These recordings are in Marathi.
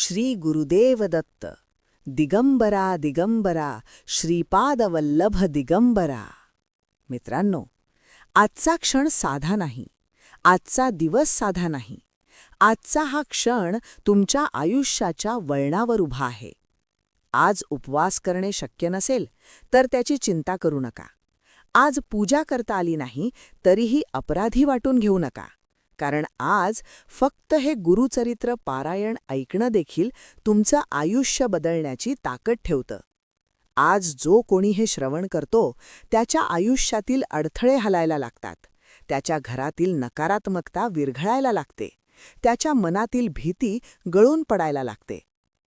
श्री गुरुदेव दत्त। दिगंबरा दिगंबरा श्रीपादवल्लभ दिगंबरा। मित्रांनो आजचा क्षण साधा नाही आजचा दिवस साधा नाही आजचा हा क्षण तुमच्या आयुष्याच्या वळणावर उभा आहे। आज उपवास करणे शक्य नसेल तर त्याची चिंता करू नका। आज पूजा करता आली नाही तरीही अपराधी वाटून घेऊ नका। कारण आज फक्त हे गुरुचरित्र पारायण ऐकणं देखील तुमचं आयुष्य बदलण्याची ताकद ठेवतं. आज जो कोणी हे श्रवण करतो त्याच्या आयुष्यातील अडथळे हलायला लागतात. त्याच्या घरातील नकारात्मकता विरघळायला लागते. त्याच्या मनातील भीती गळून पडायला लागते.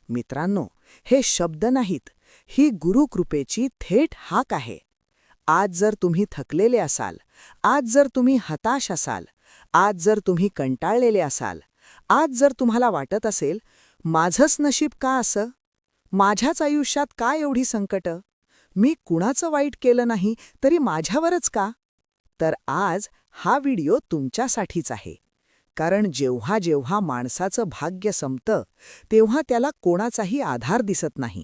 मित्रांनो हे शब्द नाहीत ही गुरुकृपेची थेट हाक आहे. आज जर तुम्ही थकलेले असाल आज जर तुम्ही हताश असाल आज जर तुम्ही कंटाळलेले असाल आज जर तुम्हाला वाटत असेल माझंच नशीब का असं? माझ्याच आयुष्यात का एवढी संकट? मी कुणाचं वाईट केलं नाही तरी माझ्यावरच का? तर आज हा व्हिडिओ तुमच्यासाठीच आहे. कारण जेव्हा जेव्हा माणसाचं भाग्य संपतं तेव्हा त्याला कोणाचाही आधार दिसत नाही.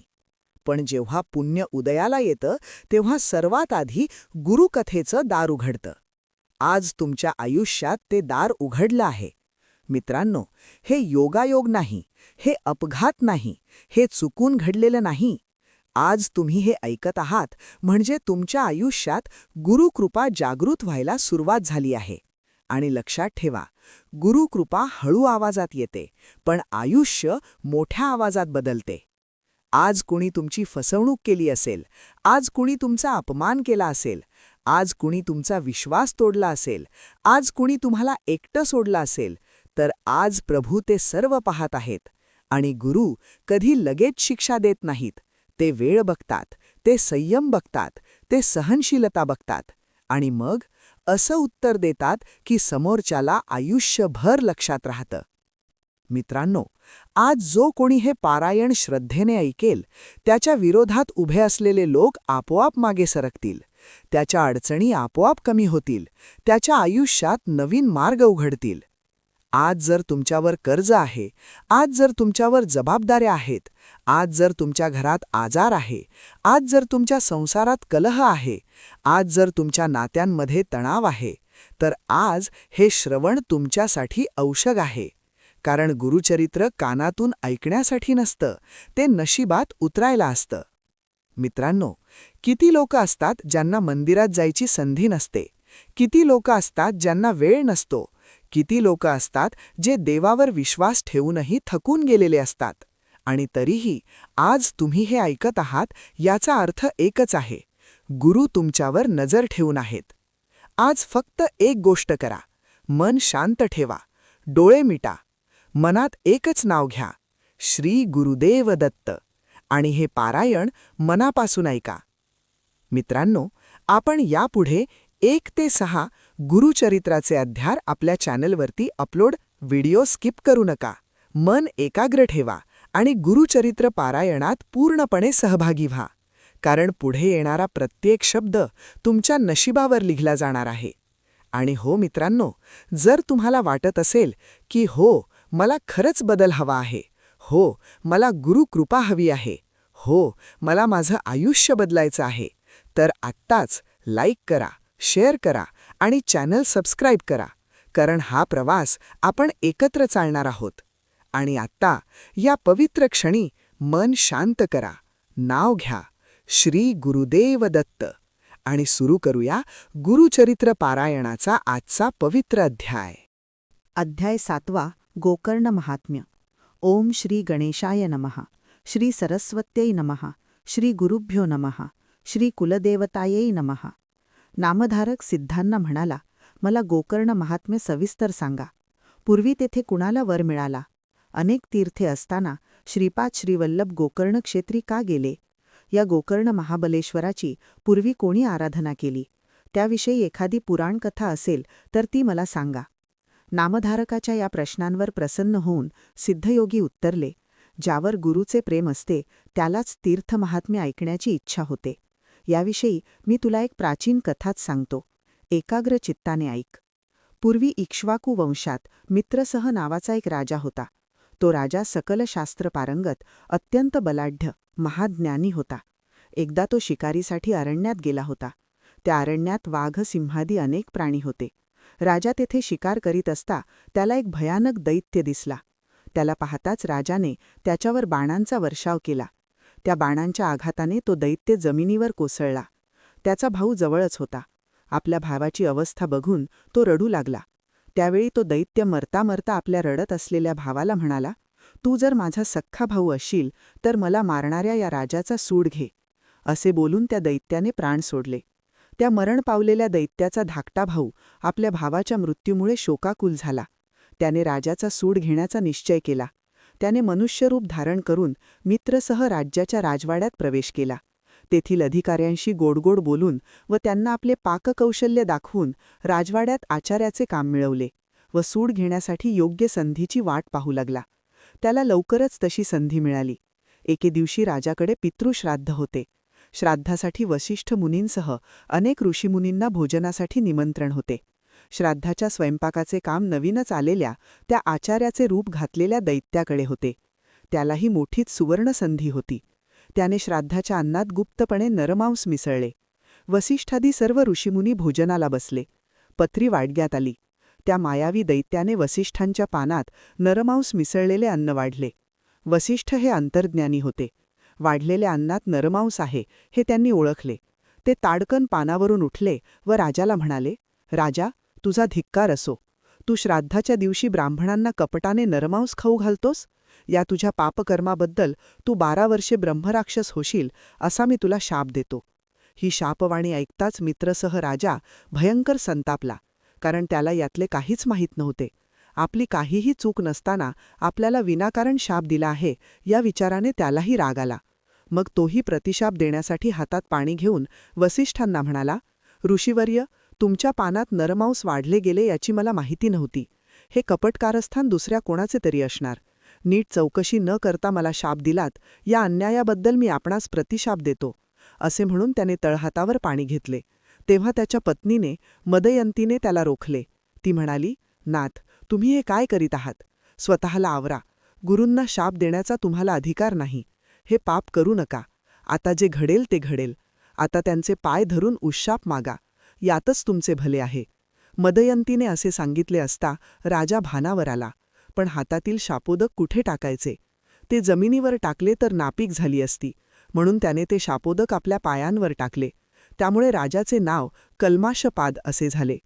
पण जेव्हा पुण्य उदयाला येतं तेव्हा सर्वात आधी गुरुकथेचं दार उघडतं आज तुमच्या आयुष्यात ते दार उघडलं आहे. मित्रांनो हे योगायोग नाही हे अपघात नाही हे चुकून घडलेलं नाही. आज तुम्ही हे ऐकत आहात म्हणजे तुमच्या आयुष्यात गुरुकृपा जागृत व्हायला सुरुवात झाली आहे. आणि लक्षात ठेवा गुरुकृपा हळू आवाजात येते पण आयुष्य मोठ्या आवाजात बदलते. आज कुणी तुमची फसवणूक केली असेल आज कुणी तुमचा अपमान केला असेल आज कुणी तुमचा विश्वास तोडला असेल आज कुणी तुम्हाला एकटं सोडलं असेल तर आज प्रभू ते सर्व पाहत आहेत. आणि गुरु कधी लगेच शिक्षा देत नाहीत. ते वेळ बघतात ते संयम बघतात ते सहनशीलता बघतात. आणि मग असं उत्तर देतात की समोरच्याला आयुष्यभर लक्षात राहतं. मित्रांनो आज जो कोणी हे पारायण श्रद्धेने ऐकेल त्याच्या विरोधात उभे असलेले लोक आपोआप मागे सरकतील. त्याच्या अडचणी आपोआप कमी होतील. त्याच्या आयुष्यात नवीन मार्ग उघडतील. आज जर तुमच्यावर कर्ज आहे आज जर तुमच्यावर जबाबदाऱ्या आहेत आज जर तुमच्या घरात आजार आहे आज जर तुमच्या संसारात कलह आहे आज जर तुमच्या नात्यांमध्ये तणाव आहे तर आज हे श्रवण तुमच्यासाठी औषध आहे. कारण गुरुचरित्र कानातून ऐकण्यासाठी नसतं ते नशिबात उतरायला असतं. मित्रांनो किती लोक असतात ज्यांना मंदिरात जायची संधी नसते? किती लोक असतात ज्यांना वेळ नसतो? किती लोक असतात जे देवावर विश्वास ठेवूनही थकून गेलेले असतात? आणि तरीही आज तुम्ही हे ऐकत आहात याचा अर्थ एकच आहे गुरु तुमच्यावर नजर ठेवून आहेत. आज फक्त एक गोष्ट करा मन शांत ठेवा डोळे मिटा मनात एकच नाव घ्या श्री गुरुदेव दत्त. आणि हे पारायण मनापासून ऐका. मित्रांनो आपण यापुढे एक ते सहा गुरुचरित्राचे अध्यार आपल्या चॅनलवरती अपलोड व्हिडिओ स्किप करू नका. मन एकाग्र ठेवा आणि गुरुचरित्र पारायणात पूर्णपणे सहभागी व्हा. कारण पुढे येणारा प्रत्येक शब्द तुमच्या नशिबावर लिहिला जाणार आहे. आणि हो मित्रांनो जर तुम्हाला वाटत असेल की हो मला खरंच बदल हवा आहे हो मला गुरुकृपा हवी आहे. हो मला माझं आयुष्य बदलायचं आहे. तर आत्ताच लाईक करा शेअर करा आणि चॅनल सबस्क्राईब करा. कारण हा प्रवास आपण एकत्र चालणार आहोत. आणि आत्ता या पवित्र क्षणी मन शांत करा. नाव घ्या श्री गुरुदेव दत्त. आणि सुरू करूया गुरुचरित्र पारायणाचा आजचा पवित्र अध्याय. अध्याय सातवा गोकर्ण महात्म्य. ओम श्री गणेशाय नमः। श्री सरस्वत्यै नमः। श्री गुरुभ्यो नमः। श्री कुलदेवतायै नमः। नामधारक सिद्धांना म्हणाला मला गोकर्ण महात्म्य सविस्तर सांगा. पूर्वी तेथे कुणाला वर मिळाला? अनेक तीर्थे असताना श्रीपाद श्रीवल्लभ गोकर्ण क्षेत्री का गेले? या गोकर्ण महाबलेश्वराची पूर्वी कोणी आराधना केली? त्याविषयी एखादी पुराणकथा असेल तर ती मला सांगा. नामधारकाच्या या प्रश्नांवर प्रसन्न होऊन सिद्धयोगी उत्तरले ज्यावर गुरुचे प्रेम असते त्यालाच तीर्थमहात्म्य ऐकण्याची इच्छा होते. याविषयी मी तुला एक प्राचीन कथाच सांगतो. एकाग्र चित्ताने ऐक. पूर्वी इक्ष्वाकू वंशात मित्रसह नावाचा एक राजा होता. तो राजा सकलशास्त्र पारंगत अत्यंत बलाढ्य महाज्ञानी होता. एकदा तो शिकारीसाठी अरण्यात गेला होता. त्या अरण्यात वाघ सिंहादी अनेक प्राणी होते. राजा तेथे शिकार करीत असता त्याला एक भयानक दैत्य दिसला. त्याला पाहताच राजाने त्याच्यावर बाणांचा वर्षाव केला. त्या बाणांच्या आघाताने तो दैत्य जमिनीवर कोसळला. त्याचा भाऊ जवळच होता. आपल्या भावाची अवस्था बघून तो रडू लागला. त्यावेळी तो दैत्य मरता मरता आपल्या रडत असलेल्या भावाला म्हणाला तू जर माझा सख्खा भाऊ असशील तर मला मारणाऱ्या या राजाचा सूड घे. असे बोलून त्या दैत्याने प्राण सोडले. त्या मरण पावलेल्या दैत्याचा धाकटा भाऊ आपल्या भावाच्या मृत्यूमुळे शोकाकुल झाला. त्याने राजाचा सूड घेण्याचा निश्चय केला. त्याने मनुष्यरूप धारण करून मित्रसह राज्याच्या राजवाड्यात प्रवेश केला. तेथील अधिकाऱ्यांशी गोडगोड बोलून व त्यांना आपले पाककौशल्य दाखवून राजवाड्यात आचार्याचे काम मिळवले व सूड घेण्यासाठी योग्य संधीची वाट पाहू लागला. त्याला लवकरच तशी संधी मिळाली. एके दिवशी राजाकडे पितृश्राद्ध होते. श्राद्धासाठी वशिष्ठ मुनींसह अनेक ऋषीमुनींना भोजनासाठी निमंत्रण होते. श्राद्धाच्या स्वयंपाकाचे काम नवीनच आलेल्या त्या आचार्याचे रूप घातलेल्या दैत्याकडे होते. त्यालाही मोठीच सुवर्णसंधी होती. त्याने श्राद्धाच्या अन्नात गुप्तपणे नरमांस मिसळले. वसिष्ठादी सर्व ऋषीमुनी भोजनाला बसले. पत्री वाडग्यात आली. त्या मायावी दैत्याने वसिष्ठांच्या पानात नरमांस मिसळलेले अन्न वाढले. वसिष्ठ हे अंतर्ज्ञानी होते. वाढलेल्या अन्नात नरमांस आहे हे त्यांनी ओळखले. ते ताडकन पानावरून उठले व राजाला म्हणाले राजा तुझा धिक्कार असो. तू श्राद्धाच्या दिवशी ब्राह्मणांना कपटाने नरमांस खाऊ घालतोस? या तुझ्या पापकर्माबद्दल तू बारा वर्षे ब्रह्मराक्षस होशील असा मी तुला शाप देतो. ही शापवाणी ऐकताच मित्रसह राजा भयंकर संतापला कारण त्याला यातले काहीच माहीत नव्हते. आपली काहीही चूक नसताना आपल्याला विनाकारण शाप दिला आहे या विचाराने त्यालाही राग आला. मग तोही प्रतिशाप देण्यासाठी हातात पाणी घेऊन वसिष्ठांना म्हणाला ऋषीवर्य तुमच्या पानात नरमांस वाढले गेले याची मला माहिती नव्हती. हे कपटकारस्थान दुसऱ्या कोणाचे तरी असणार. नीट चौकशी न करता मला शाप दिलात या अन्यायाबद्दल मी आपणास प्रतिशाप देतो. असे म्हणून त्याने तळहातावर पाणी घेतले. तेव्हा त्याच्या पत्नीने मदयंतीने त्याला रोखले. ती म्हणाली नाथ तुम्ही हे काय करीत आहात? स्वतःला आवरा. गुरूंना शाप देण्याचा तुम्हाला अधिकार नाही. हे पाप करू नका. आता जे घडेल ते घडेल. आता त्यांचे पाय धरून उशाप मागा. यातच तुमचे भले आहे. मदयंतीने असे सांगितले असता राजा भानावर आला. पण हातातील शापोदक कुठे टाकायचे? ते जमिनीवर टाकले तर नापीक झाली असती. म्हणून त्याने ते शापोदक आपल्या पायांवर टाकले. त्यामुळे राजाचे नाव कल्माशपाद असे झाले.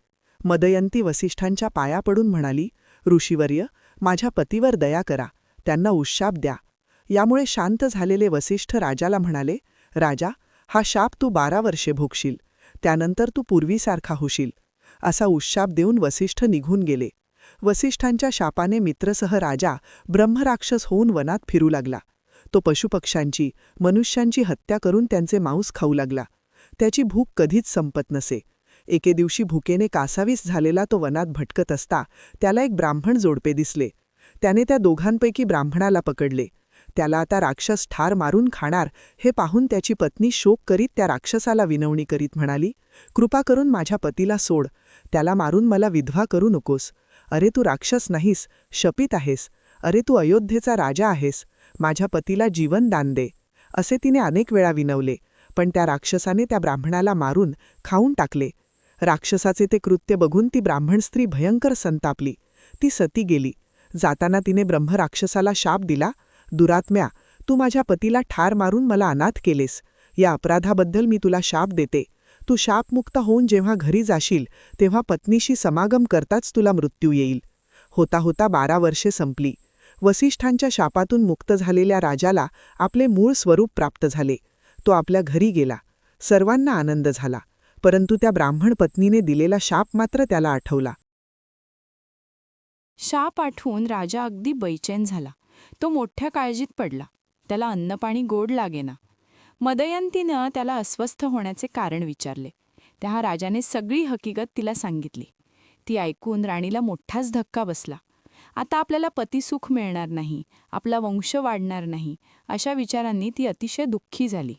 मदयंती वसिष्ठांच्या पाया पडून म्हणाली ऋषीवर्य माझ्या पतीवर दया करा. त्यांना उशाप द्या. यामुळे शांत झालेले वसिष्ठ राजाला म्हणाले राजा हा शाप तू बारा वर्षे भोगशील. त्यानंतर तू पूर्वीसारखा होशील. असा उशाप देऊन वसिष्ठ निघून गेले. वसिष्ठांच्या शापाने मित्रसह राजा ब्रह्मराक्षस होऊन वनात फिरू लागला. तो पशुपक्ष्यांची मनुष्यांची हत्या करून त्यांचे मांस खाऊ लागला. त्याची भूक कधीच संपत नसे. एके दिवशी भुकेने कासावीस झालेला तो वनात भटकत असता त्याला एक ब्राह्मण जोडपे दिसले. त्याने त्या दोघांपैकी ब्राह्मणाला पकडले. त्याला आता राक्षस ठार मारून खाणार हे पाहून त्याची पत्नी शोक करीत त्या राक्षसाला विनवणी करीत म्हणाली कृपा करून माझ्या पतीला सोड. त्याला मारून मला विधवा करू नकोस. अरे तू राक्षस नाहीस शपित आहेस. अरे तू अयोध्येचा राजा आहेस. माझ्या पतीला जीवन दान दे. असे तिने अनेक वेळा विनवले पण त्या राक्षसाने त्या ब्राह्मणाला मारून खाऊन टाकले. राक्षसाचे ते कृत्य बघून ती ब्राह्मण स्त्री भयंकर संतापली. ती सती गेली. जाताना तिने ब्रह्मराक्षसाला शाप दिला दुरात्म्या तू माझ्या पतीला ठार मारून मला अनाथ केलेस. या अपराधाबद्दल मी तुला शाप देते. तू शापमुक्त होऊन जेव्हा घरी जाशील तेव्हा पत्नीशी समागम करताच तुला मृत्यू येईल. होता होता बारा वर्षे संपली. वसिष्ठांच्या शापातून मुक्त झालेल्या राजाला आपले मूळ स्वरूप प्राप्त झाले. तो आपल्या घरी गेला. सर्वांना आनंद झाला. परंतु त्या ब्राह्मण पत्नीने दिलेला शाप मात्र त्याला आठवला. शाप आठवून राजा अगदी बैचेन झाला. तो मोठ्या काळजीत पडला. त्याला अन्नपाणी गोड लागेना. मदयंतीनं त्याला अस्वस्थ होण्याचे कारण विचारले. त्या राजाने सगळी हकीकत तिला सांगितली. ती ऐकून राणीला मोठाच धक्का बसला. आता आपल्याला पतीसुख मिळणार नाही आपला वंश वाढणार नाही अशा विचारांनी ती अतिशय दुःखी झाली.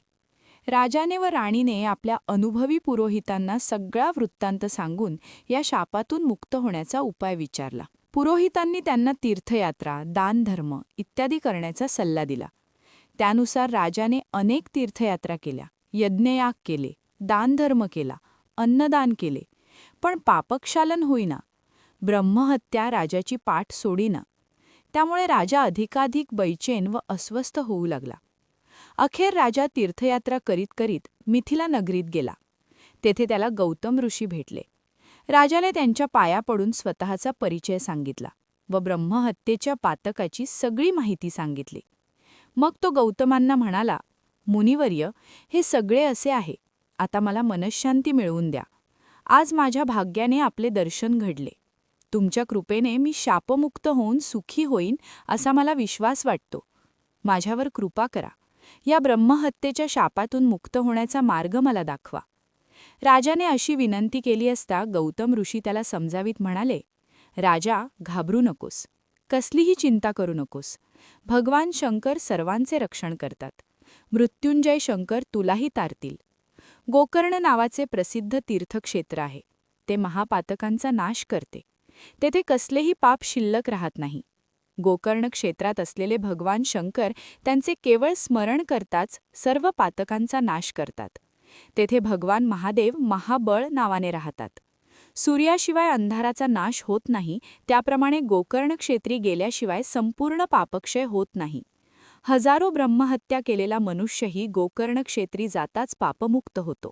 राजाने व राणीने आपल्या अनुभवी पुरोहितांना सगळा वृत्तांत सांगून या शापातून मुक्त होण्याचा उपाय विचारला. पुरोहितांनी त्यांना तीर्थयात्रा दानधर्म इत्यादी करण्याचा सल्ला दिला. त्यानुसार राजाने अनेक तीर्थयात्रा केल्या. यज्ञयाग केले दानधर्म केला अन्नदान केले. पण पापक्षालन होईना. ब्रह्महत्या राजाची पाठ सोडीना. त्यामुळे राजा अधिकाधिक बैचेन व अस्वस्थ होऊ लागला. अखेर राजा तीर्थयात्रा करीत करीत मिथिला नगरीत गेला. तेथे त्याला गौतम ऋषी भेटले. राजाने त्यांच्या पाया पडून स्वतःचा परिचय सांगितला व ब्रह्महत्येच्या पातकाची सगळी माहिती सांगितली. मग तो गौतमांना म्हणाला मुनिवर्य हे सगळे असे आहे. आता मला मनशांती मिळवून द्या. आज माझ्या भाग्याने आपले दर्शन घडले. तुमच्या कृपेने मी शापमुक्त होऊन सुखी होईन असा मला विश्वास वाटतो. माझ्यावर कृपा करा. या ब्रह्महत्येच्या शापातून मुक्त होण्याचा मार्ग मला दाखवा. राजाने अशी विनंती केली असता गौतम ऋषी त्याला समजावीत म्हणाले राजा घाबरू नकोस. कसलीही चिंता करू नकोस. भगवान शंकर सर्वांचे रक्षण करतात. मृत्युंजय शंकर तुलाही तारतील. गोकर्ण नावाचे प्रसिद्ध तीर्थक्षेत्र आहे. ते महापातकांचा नाश करते. तेथे कसलेही पाप शिल्लक राहत नाही. गोकर्ण क्षेत्रात असलेले भगवान शंकर त्यांचे केवळ स्मरण करताच सर्व पातकांचा नाश करतात. तेथे भगवान महादेव महाबळ नावाने राहतात. सूर्याशिवाय अंधाराचा नाश होत नाही त्याप्रमाणे गोकर्ण क्षेत्री गेल्याशिवाय संपूर्ण पापक्षय होत नाही. हजारो ब्रह्महत्या केलेला मनुष्यही गोकर्ण क्षेत्री जाताच पापमुक्त होतो.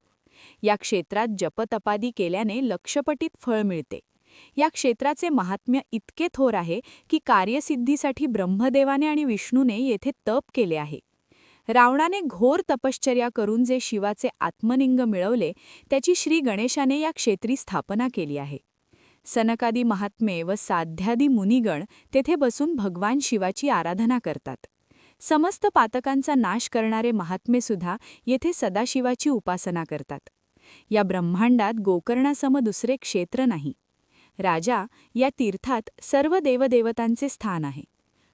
या क्षेत्रात जपतपादी केल्याने लक्षपटीत फळ मिळते. या क्षेत्राचे महात्म्य इतके थोर आहे की कार्यसिद्धीसाठी ब्रह्मदेवाने आणि विष्णूने येथे तप केले आहे. रावणाने घोर तपश्चर्या करून जे शिवाचे आत्मलिंग मिळवले त्याची श्री गणेशाने या क्षेत्री स्थापना केली आहे. सनकादी महात्मे व साध्यादी मुनिगण तेथे बसून भगवान शिवाची आराधना करतात. समस्त पातकांचा नाश करणारे महात्मेसुद्धा येथे सदाशिवाची उपासना करतात. या ब्रह्मांडात गोकर्णासम दुसरे क्षेत्र नाही. राजा या तीर्थात सर्व देवदेवतांचे स्थान आहे.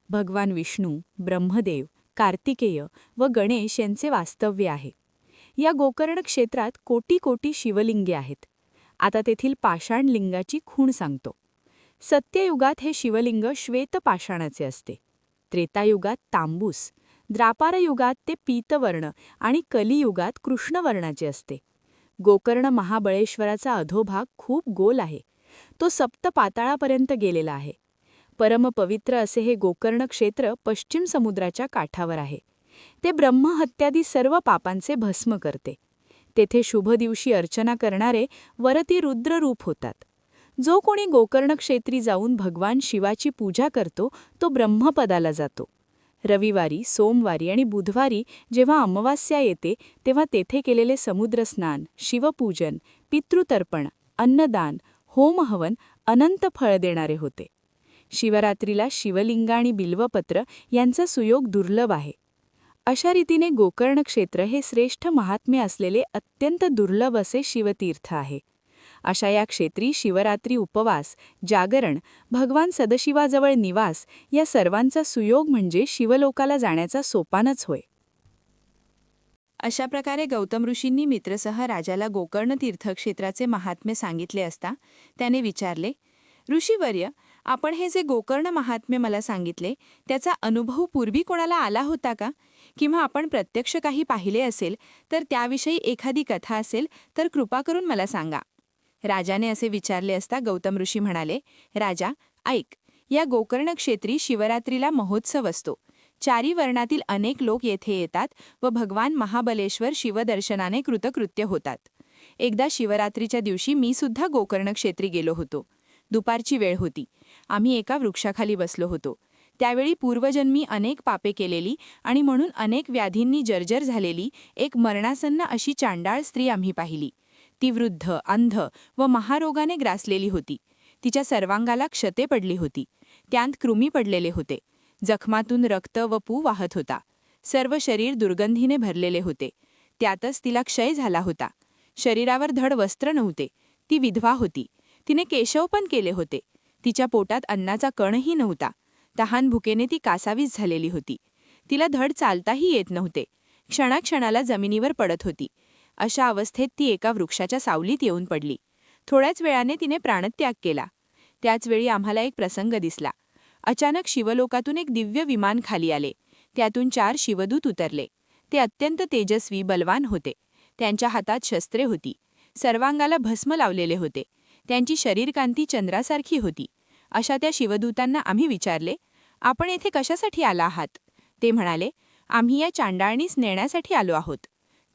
भगवान विष्णू ब्रह्मदेव कार्तिकेय व गणेश यांचे वास्तव्य आहे. या गोकर्ण क्षेत्रात कोटी कोटी शिवलिंगे आहेत. आता तेथील पाषाण लिंगाची खूण सांगतो. सत्ययुगात हे शिवलिंग श्वेत पाषाणाचे असते. त्रेतायुगात तांबूस द्रापारयुगात ते पीतवर्ण आणि कलियुगात कृष्णवर्णाचे असते. गोकर्ण महाबळेश्वराचा अधोभाग खूप गोल आहे. तो सप्त पाताळापर्यंत गेलेला आहे. परमपवित्र असे हे गोकर्ण क्षेत्र पश्चिम समुद्राच्या काठावर आहे. ते ब्रह्महत्यादी सर्व पापांचे भस्म करते. तेथे शुभ दिवशी अर्चना करणारे वरती रुद्ररूप होतात. जो कोणी गोकर्ण क्षेत्री जाऊन भगवान शिवाची पूजा करतो तो ब्रह्मपदाला जातो. रविवारी सोमवारी आणि बुधवारी जेव्हा अमावास्या येते तेव्हा तेथे केलेले समुद्रस्नान शिवपूजन पितृतर्पण अन्नदान होमहवन अनंत फळ देणारे होते. शिवरात्रीला शिवलिंग आणि बिल्वपत्र यांचा सुयोग दुर्लभ आहे. अशा रीतीने गोकर्ण क्षेत्र हे श्रेष्ठ महात्म्य असलेले अत्यंत दुर्लभ असे शिवतीर्थ आहे. अशा या क्षेत्री शिवरात्री उपवास जागरण भगवान सदशिवाजवळ निवास या सर्वांचा सुयोग म्हणजे शिवलोकाला जाण्याचा सोपानच होय. अशा प्रकारे गौतम ऋषींनी मित्रसह राजाला गोकर्ण तीर्थक्षेत्राचे महात्म्य सांगितले असता त्याने विचारले ऋषीवर्य आपण हे जे गोकर्ण महात्म्य मला सांगितले त्याचा अनुभव पूर्वी कोणाला आला होता का? किंवा आपण प्रत्यक्ष काही पाहिले असेल तर त्याविषयी एखादी कथा असेल तर कृपा करून मला सांगा. राजाने असे विचारले असता गौतम ऋषी म्हणाले राजा ऐक या गोकर्ण क्षेत्री शिवरात्रीला महोत्सव असतो. चारी वर्णातील अनेक लोक येथे येतात व भगवान महाबलेश्वर शिवदर्शनाने कृतकृत्य होतात. एकदा शिवरात्रीच्या दिवशी मी सुद्धा गोकर्ण क्षेत्री गेलो होतो. दुपारची वेळ होती. आम्ही एका वृक्षाखाली बसलो होतो. त्यावेळी पूर्वजन्मी अनेक पापे केलेली आणि म्हणून अनेक व्याधींनी जर्जर झालेली एक मरणासन्न अशी चांडाळ स्त्री आम्ही पाहिली. ती वृद्ध अंध व महारोगाने ग्रासलेली होती. तिच्या सर्वांगाला क्षते पडली होती. त्यांत कृमी पडलेले होते. जखमातून रक्त व पू वाहत होता. सर्व शरीर दुर्गंधीने भरलेले होते. त्यातच तिला क्षय झाला होता. शरीरावर धड वस्त्र नव्हते. ती विधवा होती. तिने केशव पण केले होते. तिच्या पोटात अन्नाचा कणही नव्हता. तहान भुकेने ती कासावीस झालेली होती. तिला धड चालताही येत नव्हते. क्षणाक्षणाला जमिनीवर पडत होती. अशा अवस्थेत ती एका वृक्षाच्या सावलीत येऊन पडली. थोड्याच वेळाने तिने प्राणत्याग केला. त्याचवेळी आम्हाला एक प्रसंग दिसला. अचानक शिवलोकातून एक दिव्य विमान खाली आले. त्यातून चार शिवदूत उतरले. ते अत्यंत तेजस्वी बलवान होते. त्यांच्या हातात शस्त्रे होती. सर्वांगाला भस्म लावलेले होते. त्यांची शरीरकांती चंद्रासारखी होती. अशा त्या शिवदूतांना आम्ही विचारले आपण येथे कशासाठी आला आहात? ते म्हणाले आम्ही या चांडाळणीस नेण्यासाठी आलो आहोत.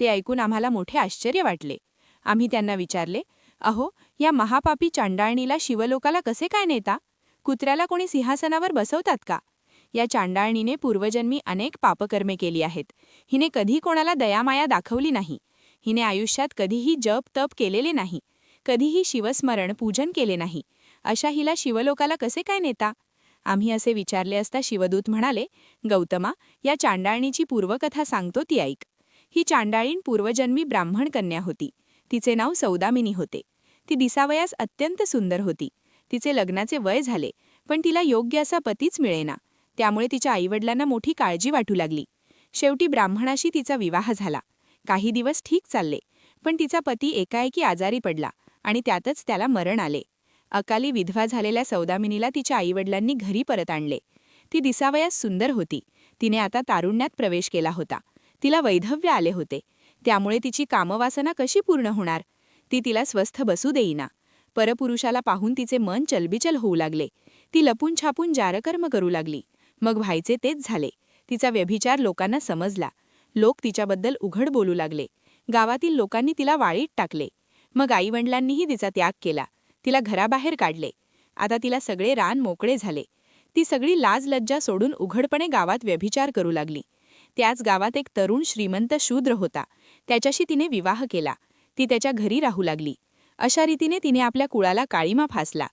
ते ऐकून आम्हाला मोठे आश्चर्य वाटले. आम्ही त्यांना विचारले अहो या महापापी चांडाळणीला शिवलोकाला कसे काय नेता? कुत्र्याला कोणी सिंहासनावर बसवतात का? या चांडाळणीने पूर्वजन्मी अनेक पापकर्मे केली आहेत. हिने कधी कोणाला दयामाया दाखवली नाही. हिने आयुष्यात कधीही जप तप केलेले नाही. कधीही शिवस्मरण पूजन केले नाही. अशा हिला शिवलोकाला कसे काय नेता? आम्ही असे विचारले असता शिवदूत म्हणाले गौतमा या चांडाळणीची पूर्वकथा सांगतो ती ऐक. ही चांडाळीण पूर्वजन्मी ब्राह्मण कन्या होती. तिचे नाव सौदामिनी होते. ती दिसावयास अत्यंत सुंदर होती. तिचे लग्नाचे वय झाले पण तिला योग्य असा पतीच मिळेना. त्यामुळे तिच्या आईवडिलांना मोठी काळजी वाटू लागली. शेवटी ब्राह्मणाशी तिचा विवाह झाला. काही दिवस ठीक चालले पण तिचा पती एकाएकी आजारी पडला. आणि त्यातच त्याला मरण आले. अकाली विधवा झालेल्या सौदामिनीला तिच्या आईवडिलांनी घरी परत आणले. ती दिसावयास सुंदर होती. तिने आता तारुण्यात प्रवेश केला होता. तिला वैधव्य आले होते. त्यामुळे तिची कामवासना कशी पूर्ण होणार? ती तिला स्वस्थ बसू देईना. परपुरुषाला पाहून तिचे मन चलबिचल होऊ लागले. ती लपून छापून जारकर्म करू लागली. मग व्हायचे तेच झाले. तिचा व्यभिचार लोकांना समजला. लोक तिच्याबद्दल उघड बोलू लागले. गावातील लोकांनी तिला वाळीत टाकले. मग आईवडिलांनीही तिचा त्याग केला. तिला घराबाहेर काढले. आता तिला सगळे रान मोकळे झाले. ती सगळी लाज लज्जा सोडून उघडपणे गावात व्यभिचार करू लागली. त्याच गावात एक तरुण श्रीमंत शूद्र होता. त्याच्याशी तिने विवाह केला. ती त्याच्या घरी राहू लागली. अशा रीतीने तिने आपल्या कुळाला काळीमा फासला.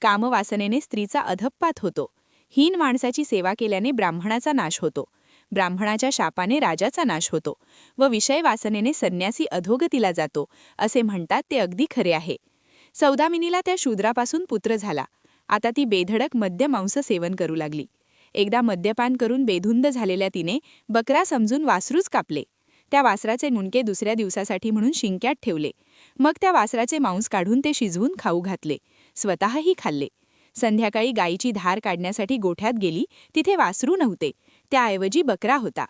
कामवासनेने स्त्रीचा अधप्पात होतो. हीन माणसाची सेवा केल्याने ब्राह्मणाचा नाश होतो. ब्राह्मणाच्या शापाने राजाचा नाश होतो व विषय वासनेने संन्यासी अधोगतीला जातो असे म्हणतात ते अगदी खरे आहे. सौदामिनीला त्या शूद्रापासून पुत्र झाला. आता ती बेधडक मद्य मांस सेवन करू लागली. एकदा मद्यपान करून बेधुंद झालेल्या तिने बकरा समजून वासरूच कापले. त्या वासराचे मुंडके दुसऱ्या दिवसासाठी म्हणून शिंक्यात ठेवले. मग त्या वासराचे मांस काढून ते शिजवून खाऊ घातले. स्वतःही खाल्ले. संध्याकाळी गायीची धार काढण्यासाठी गोठ्यात गेली. तिथे वासरू नव्हते. त्याऐवजी बकरा होता.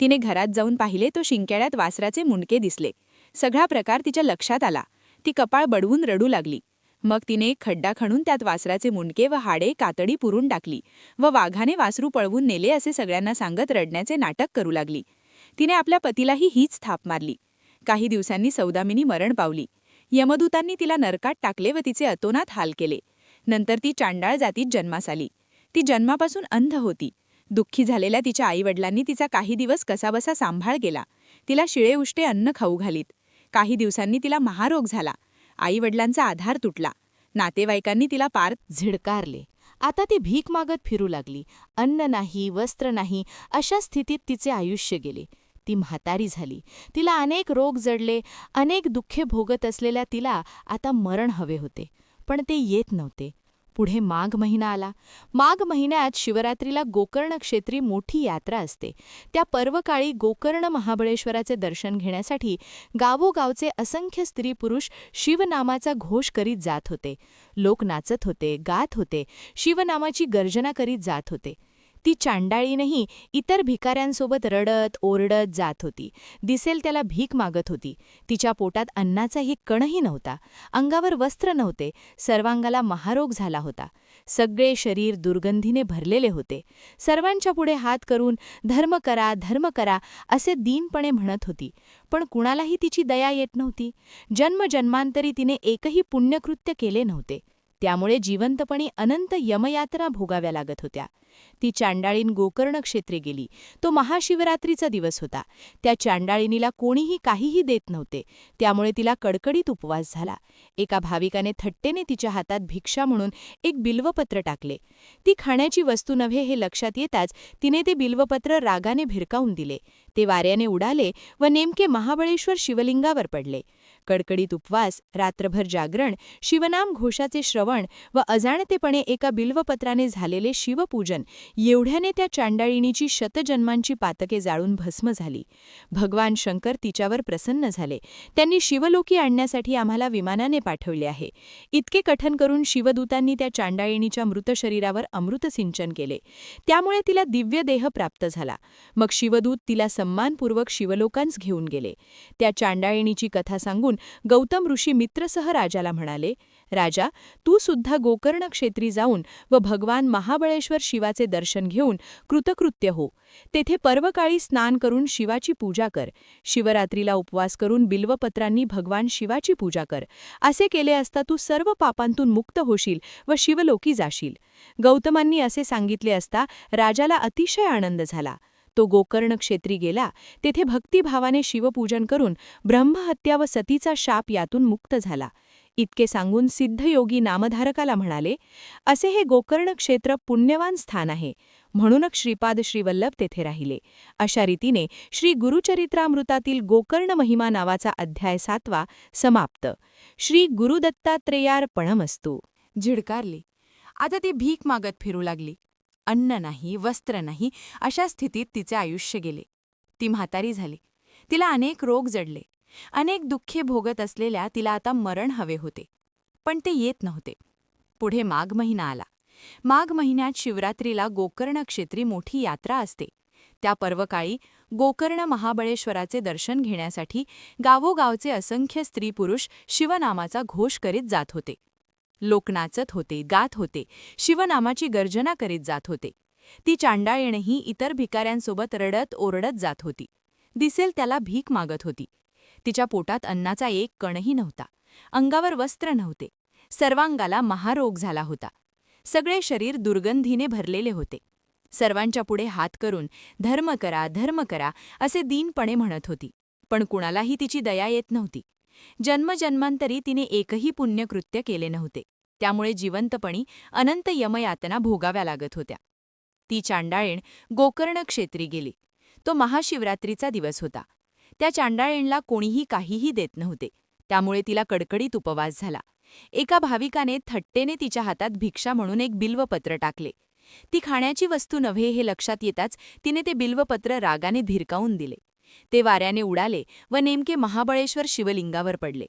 तिने घरात जाऊन पाहिले तो शिंक्याळ्यात वासराचे मुंडके दिसले. सगळा प्रकार तिच्या लक्षात आला. ती कपाळ बडवून रडू लागली. मग तिने एक खड्डा खणून त्यात वासराचे मुंडके व हाडे कातडी पुरून टाकली व वाघाने वासरू पळवून नेले असे सगळ्यांना सांगत रडण्याचे नाटक करू लागली. तिने आपल्या पतीलाही हीच थाप मारली. काही दिवसांनी सौदामिनी मरण पावली. यमदूतांनी तिला नरकात टाकले व तिचे अतोनात हाल केले. नंतर ती चांडाळ जातीत जन्मास आली. ती जन्मापासून अंध होती. दुःखी झालेल्या तिच्या आईवडिलांनी तिचा काही दिवस कसाबसा सांभाळ केला तिला शिळे उष्टे अन्न खाऊ घालीत. काही दिवसांनी तिला महारोग झाला. आईवडिलांचा आधार तुटला. नातेवाईकांनी तिला पार झिडकारले. आता ती भीक मागत फिरू लागली. अन्न नाही वस्त्र नाही अशा स्थितीत तिचे आयुष्य गेले. ती म्हातारी झाली. तिला अनेक रोग जडले अनेक दुःखे भोगत असलेल्या तिला आता मरण हवे होते. पण ते येत नव्हते. पुढे माघ महिना आला. माघ महिन्यात शिवरात्रीला गोकर्ण क्षेत्री मोठी यात्रा असते. त्या पर्वकाळी गोकर्ण महाबळेश्वराचे दर्शन घेण्यासाठी गावोगावचे असंख्य स्त्री पुरुष शिवनामाचा घोष करीत जात होते. लोक नाचत होते गात होते. शिवनामाची गर्जना करीत जात होते. ती चांडाळीनही इतर भिकाऱ्यांसोबत रडत ओरडत जात होती. दिसेल त्याला भीक मागत होती. तिच्या पोटात अन्नाचाही कणही नव्हता. अंगावर वस्त्र नव्हते. सर्वांगाला महारोग झाला होता. सगळे शरीर दुर्गंधीने भरलेले होते. सर्वांच्या पुढे हात करून धर्म करा धर्म करा असे दीनपणे म्हणत होती. पण कुणालाही तिची दया येत नव्हती. जन्मजन्मांतरी तिने एकही पुण्यकृत्य केले नव्हते. त्यामुळे जिवंतपणी अनंत यमयात्रा भोगाव्या लागत होत्या. ती चांडाळीन गोकर्ण क्षेत्री गेली. तो महाशिवरात्रीचा दिवस होता. त्या चांडाळिनीला कोणीही काहीही देत नव्हते. त्यामुळे तिला कडकडीत उपवास झाला. एका भाविकाने थट्टेने तिच्या हातात भिक्षा म्हणून एक बिल्वपत्र टाकले. ती खाण्याची वस्तू नव्हे हे लक्षात येताच तिने ते बिल्वपत्र रागाने भिरकावून दिले. ते वाऱ्याने उडाले व नेमके महाबळेश्वर शिवलिंगावर पडले. कडकडीत उपवास रात्रभर जागरण शिवनाम घोषाचे श्रवण व अजाणतेपणे एका बिल्वपत्राने झालेले शिवपूजन एवढ्याने त्या चांडाळिणीची शतजन्मांची पातके जाळून भस्म झाली. भगवान शंकर तिच्यावर प्रसन्न झाले. त्यांनी शिवलोकी आणण्यासाठी आम्हाला विमानाने पाठवले आहे. इतके कठन करून शिवदूतांनी त्या चांडाळिणीच्या मृत शरीरावर अमृत सिंचन केले. त्यामुळे तिला दिव्य देह प्राप्त झाला. मग शिवदूत तिला सन्मानपूर्वक शिवलोकांस घेऊन गेले. त्या चांडाळिणीची कथा सांगून गौतम ऋषी मित्रसह राजाला म्हणाले राजा तू सुद्धा गोकर्ण क्षेत्री जाऊन व भगवान महाबळेश्वर शिवाचे दर्शन घेऊन कृतकृत्य हो. तेथे पर्वकाळी स्नान करून शिवाची पूजा कर. शिवरात्रीला उपवास करून बिल्वपत्रांनी भगवान शिवाची पूजा कर. असे केले असता तू सर्व पापांतून मुक्त होशील व शिवलोकी जाशील. गौतमांनी असे सांगितले असता राजाला अतिशय आनंद झाला. तो गोकर्ण क्षेत्री गेला. तेथे भक्तिभावाने शिवपूजन करून ब्रह्महत्या व सतीचा शाप यातून मुक्त झाला. इतके सांगून सिद्धयोगी नामधारकाला म्हणाले असे हे गोकर्ण क्षेत्र पुण्यवान स्थान आहे. म्हणूनच श्रीपाद श्रीवल्लभ तेथे राहिले. अशा रीतीने श्री गुरुचरित्रामृतातील गोकर्ण महिमा नावाचा अध्याय सातवा समाप्त. श्री गुरुदत्तात्रेयार्पणमस्तू. झिडकारली. आता ती भीक मागत फिरू लागली. अन्न नाही वस्त्र नाही अशा स्थितीत तिचे आयुष्य गेले. ती म्हातारी झाली. तिला अनेक रोग जडले. अनेक दुःखे भोगत असलेल्या तिला आता मरण हवे होते. पण ते येत नव्हते. पुढे माघ महिना आला. माघ महिन्यात शिवरात्रीला गोकर्ण क्षेत्री मोठी यात्रा असते. त्या पर्वकाळी गोकर्ण महाबळेश्वराचे दर्शन घेण्यासाठी गावोगावचे असंख्य स्त्री पुरुष शिवनामाचा घोष करीत जात होते. लोक नाचत होते गात होते शिवनामाची गर्जना करीत जात होते. ती चांडाळीणही इतर भिकाऱ्यांसोबत रडत ओरडत जात होती. दिसेल त्याला भीक मागत होती. तिच्या पोटात अन्नाचा एक कणही नव्हता. अंगावर वस्त्र नव्हते. सर्वांगाला महारोग झाला होता. सगळे शरीर दुर्गंधीने भरलेले होते. सर्वांच्या पुढे हात करून धर्म करा धर्म करा असे दीनपणे म्हणत होती. पण कुणालाही तिची दया येत नव्हती. जन्मजन्मांतरी तिने एकही पुण्यकृत्य केले नव्हते. त्यामुळे जिवंतपणी अनंत यमयातना भोगाव्या लागत होत्या. ती चांडाळीण गोकर्ण क्षेत्री गेली. तो महाशिवरात्रीचा दिवस होता. त्या चांडाळीणला कोणीही काहीही देत नव्हते. त्यामुळे तिला कडकडीत उपवास झाला. एका भाविकाने थट्टेने तिच्या हातात भिक्षा म्हणून एक बिल्वपत्र टाकले. ती खाण्याची वस्तू नव्हे हे लक्षात येताच तिने ते बिल्वपत्र रागाने भिरकावून दिले. ते वाऱ्याने उडाले व नेमके महाबळेश्वर शिवलिंगावर पडले.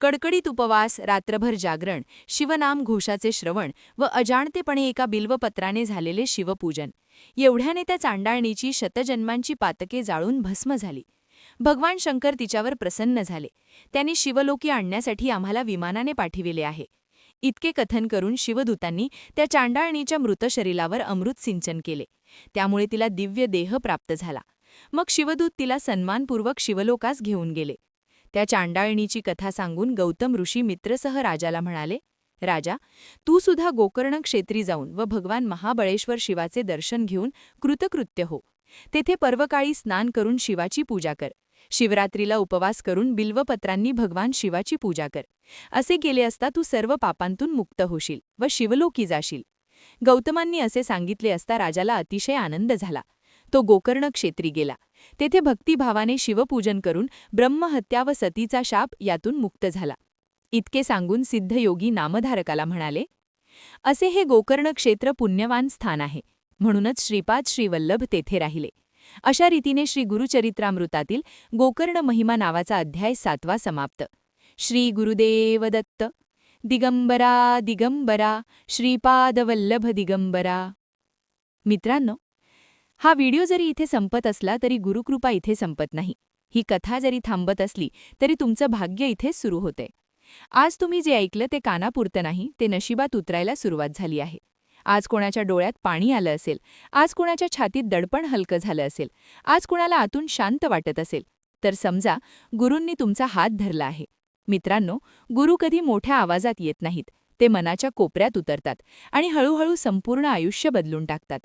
कडकडीत उपवास रात्रभर जागरण शिवनाम घोषाचे श्रवण व अजाणतेपणे एका बिल्वपत्राने झालेले शिवपूजन. एवढ्याने त्या चांडाळणीची शतजन्मांची पातके जाळून भस्म झाली. भगवान शंकर तिच्यावर प्रसन्न झाले. त्यांनी शिवलोकी आणण्यासाठी आम्हाला विमानाने पाठविले आहे. इतके कथन करून शिवदूतांनी त्या चांडाळणीच्या मृत शरीरावर अमृत सिंचन केले. त्यामुळे तिला दिव्य देह प्राप्त झाला. मग शिवदूत तिला सन्मानपूर्वक शिवलोकास घेऊन गेले. त्या चांडाळणीची कथा सांगून गौतम ऋषी मित्रसह राजाला म्हणाले राजा तू सुद्धा गोकर्ण क्षेत्री जाऊन व भगवान महाबळेश्वर शिवाचे दर्शन घेऊन कृतकृत्य हो. तेथे पर्वकाळी स्नान करून शिवाची पूजा कर. शिवरात्रीला उपवास करून बिल्वपत्रांनी भगवान शिवाची पूजा कर. असे केले असता तू सर्व पापांतून मुक्त होशील व शिवलोकी जाशील. गौतमांनी असे सांगितले असता राजाला अतिशय आनंद झाला. तो गोकर्ण क्षेत्री गेला. तेथे भक्तिभावाने शिवपूजन करून ब्रह्महत्या व सतीचा शाप यातून मुक्त झाला. इतके सांगून सिद्धयोगी नामधारकाला म्हणाले असे हे गोकर्ण क्षेत्र पुण्यवान स्थान आहे. म्हणूनच श्रीपाद श्रीवल्लभ तेथे राहिले. अशा रीतीने श्री गुरुचरित्रामृतातील गोकर्ण महिमा नावाचा अध्याय सातवा समाप्त. श्री गुरुदेव दत्त दिगंबरा दिगंबरा श्रीपादवल्लभ दिगंबरा. मित्रांनो हा व्हिडिओ जरी इथे संपत असला तरी गुरुकृपा इथे संपत नाही. ही कथा जरी थांबत असली तरी तुमचं भाग्य इथे सुरू होते. आज तुम्ही जे ऐकलं ते कानापुरतं नाही ते नशिबात उतरायला सुरुवात झाली आहे. आज कोणाच्या डोळ्यात पाणी आलं असेल आज कोणाच्या छातीत दडपण हलकं झालं असेल आज कोणाला आतून शांत वाटत असेल तर समजा गुरूंनी तुमचा हात धरला आहे. मित्रांनो गुरु कधी मोठ्या आवाजात येत नाहीत ते मनाच्या कोपऱ्यात उतरतात आणि हळूहळू संपूर्ण आयुष्य बदलून टाकतात.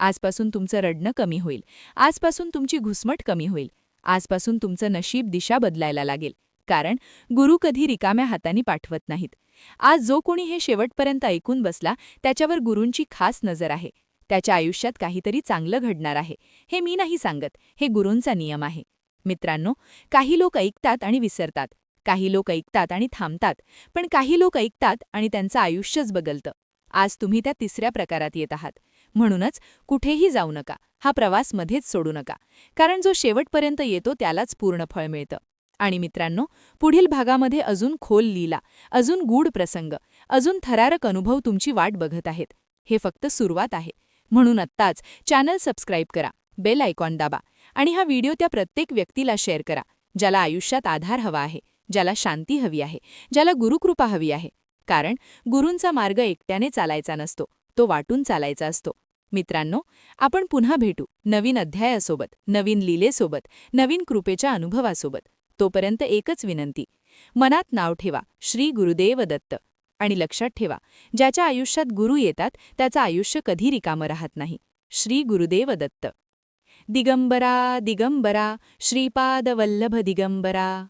आजपासून तुमचं रडणं कमी होईल. आजपासून तुमची घुसमट कमी होईल. आजपासून तुमचं नशीब दिशा बदलायला लागेल. कारण गुरु कधी रिकाम्या हाताने पाठवत नाहीत. आज जो कोणी हे शेवटपर्यंत ऐकून बसला त्याच्यावर गुरूंची खास नजर आहे. त्याच्या आयुष्यात काहीतरी चांगलं घडणार आहे. हे मी नाही सांगत. हे गुरूंचा नियम आहे. मित्रांनो काही लोक ऐकतात आणि विसरतात. काही लोक ऐकतात आणि थांबतात. पण काही लोक ऐकतात आणि त्यांचं आयुष्यच बदलतं. आज तुम्ही त्या तिसऱ्या प्रकारात येत आहात. म्हणूनच कुठेही जाऊ नका. हा प्रवास मध्येच सोडू नका. कारण जो शेवटपर्यंत येतो त्यालाच पूर्ण फळ मिळतं. आणि मित्रांनो पुढील भागामध्ये अजून खोल लीला अजून गूढ प्रसंग अजून थरारक अनुभव तुमची वाट बघत आहेत. हे फक्त सुरुवात आहे. म्हणून आत्ताच चॅनल सबस्क्राईब करा बेल आयकॉन दाबा आणि हा व्हिडिओ त्या प्रत्येक व्यक्तीला शेअर करा ज्याला आयुष्यात आधार हवा आहे ज्याला शांती हवी आहे ज्याला गुरुकृपा हवी आहे. कारण गुरूंचा मार्ग एकट्याने चालायचा नसतो. तो वाटून चालायचा असतो. मित्रांनो आपण पुन्हा भेटू नवीन अध्यायासोबत नवीन लीलेसोबत नवीन कृपेच्या अनुभवासोबत. तोपर्यंत एकच विनंती मनात नाव ठेवा श्री गुरुदेव दत्त. आणि लक्षात ठेवा ज्याच्या आयुष्यात गुरु येतात त्याचं आयुष्य कधी रिकामं राहत नाही. श्री गुरुदेव दत्त. दिगंबरा दिगंबरा श्रीपादवल्लभ दिगंबरा.